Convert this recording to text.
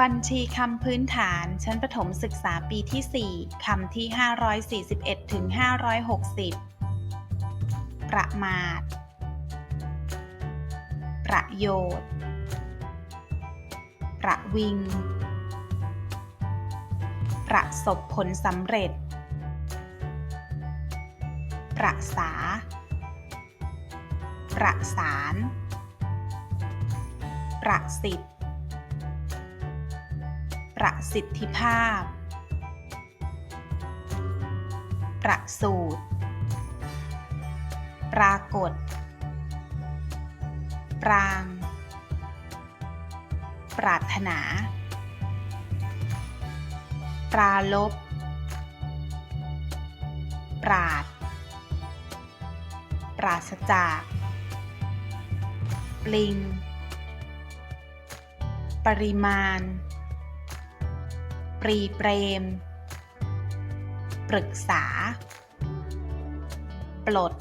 บัญชีคำพื้นฐาน ชั้นประถมศึกษาปีที่ 4 คำที่ 541 ถึง 560 ประมาท ประโยชน์ ประวิง ประสบผลสำเร็จ ประสา ประสาน ประสิทธิ ประสิทธิภาพ ประสูตร ปรากฏ ปราง ปรารถนา ปราลบ ปราด ปราศจาก ปลิง ปริมาณ ปรีเปรม ปรึกษา ปลด